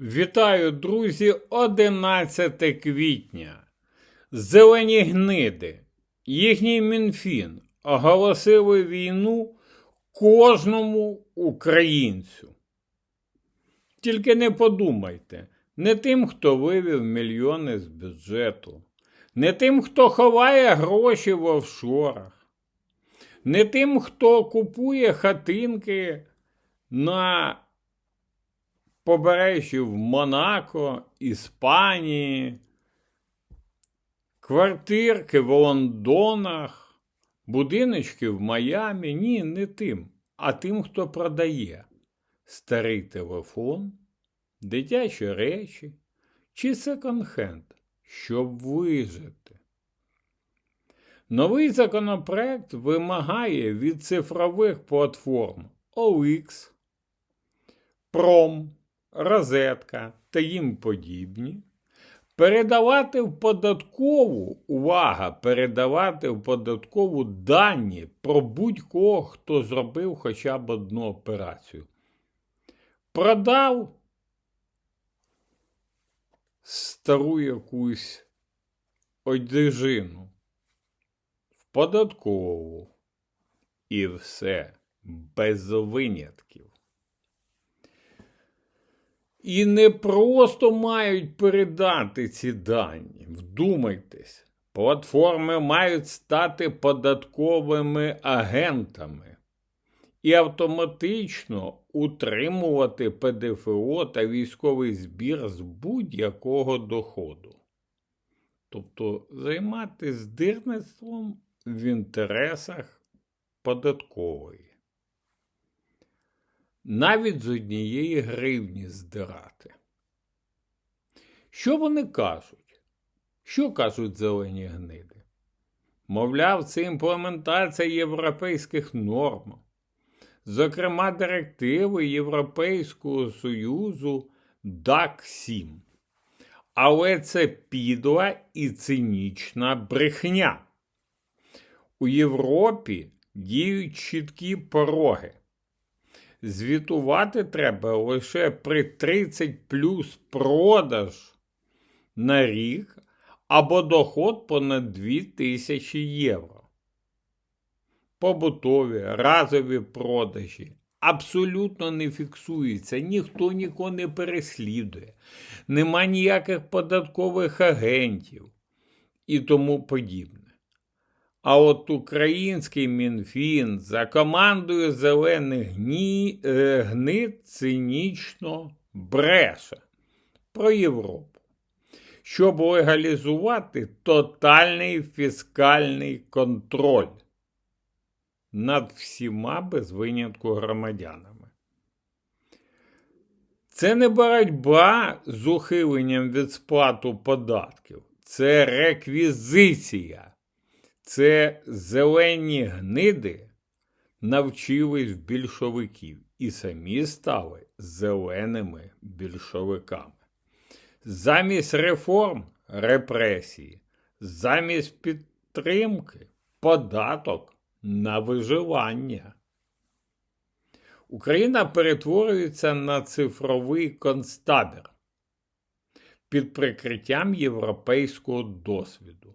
Вітаю, друзі, 11 квітня. Зелені гниди. Їхній Мінфін оголосили війну кожному українцю. Тільки не подумайте, не тим, хто вивів мільйони з бюджету, не тим, хто ховає гроші в офшорах, не тим, хто купує хатинки на побережжі в Монако, Іспанії, квартирки в Лондонах, будиночки в Майамі. Ні, не тим, а тим, хто продає старий телефон, дитячі речі чи секонд-хенд, щоб вижити. Новий законопроект вимагає від цифрових платформ OX, Пром, Розетка та їм подібні передавати в податкову, увага, передавати в податкову дані про будь-кого, хто зробив хоча б одну операцію. Продав стару якусь одежину в податкову. І все без винятків. І не просто мають передати ці дані. Вдумайтесь, платформи мають стати податковими агентами і автоматично утримувати ПДФО та військовий збір з будь-якого доходу. Тобто займатися здирництвом в інтересах податкової навіть з однієї гривні здирати. Що вони кажуть? Що кажуть зелені гниди? Мовляв, це імплементація європейських норм, зокрема, директиви Європейського Союзу ДАК 7. Але це підла і цинічна брехня. У Європі діють чіткі пороги звітувати треба лише при 30 плюс продаж на рік або доход понад 2000 євро. Побутові, разові продажі абсолютно не фіксуються, ніхто нікого не переслідує, нема ніяких податкових агентів і тому подібне. А от український Мінфін за командою зелених гні... е, гнид цинічно бреше про Європу, щоб легалізувати тотальний фіскальний контроль над всіма без винятку громадянами. Це не боротьба з ухиленням від сплату податків, це реквізиція. Це зелені гниди навчились більшовиків і самі стали зеленими більшовиками. Замість реформ репресії, замість підтримки податок на виживання. Україна перетворюється на цифровий концтабір під прикриттям європейського досвіду.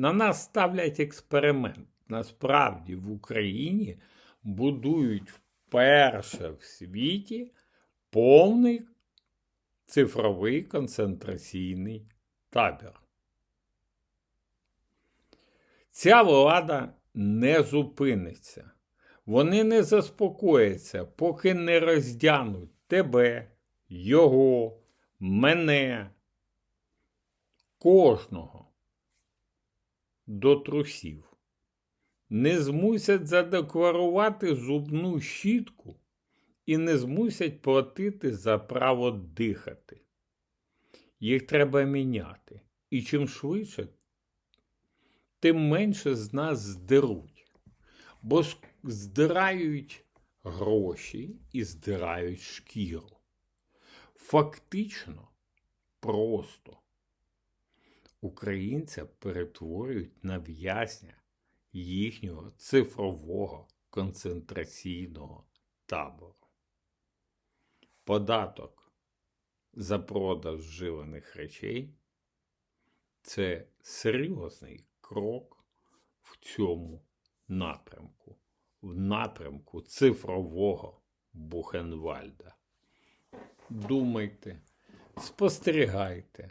На нас ставлять експеримент. Насправді в Україні будують вперше в світі повний цифровий концентраційний табір. Ця влада не зупиниться. Вони не заспокояться, поки не роздянуть тебе, його, мене, кожного до трусів. Не змусять задекларувати зубну щітку і не змусять платити за право дихати. Їх треба міняти. І чим швидше, тим менше з нас здеруть. Бо здирають гроші і здирають шкіру. Фактично просто українця перетворюють на в'язня їхнього цифрового концентраційного табору. Податок за продаж вживаних речей це серйозний крок в цьому напрямку, в напрямку цифрового Бухенвальда. Думайте, спостерігайте,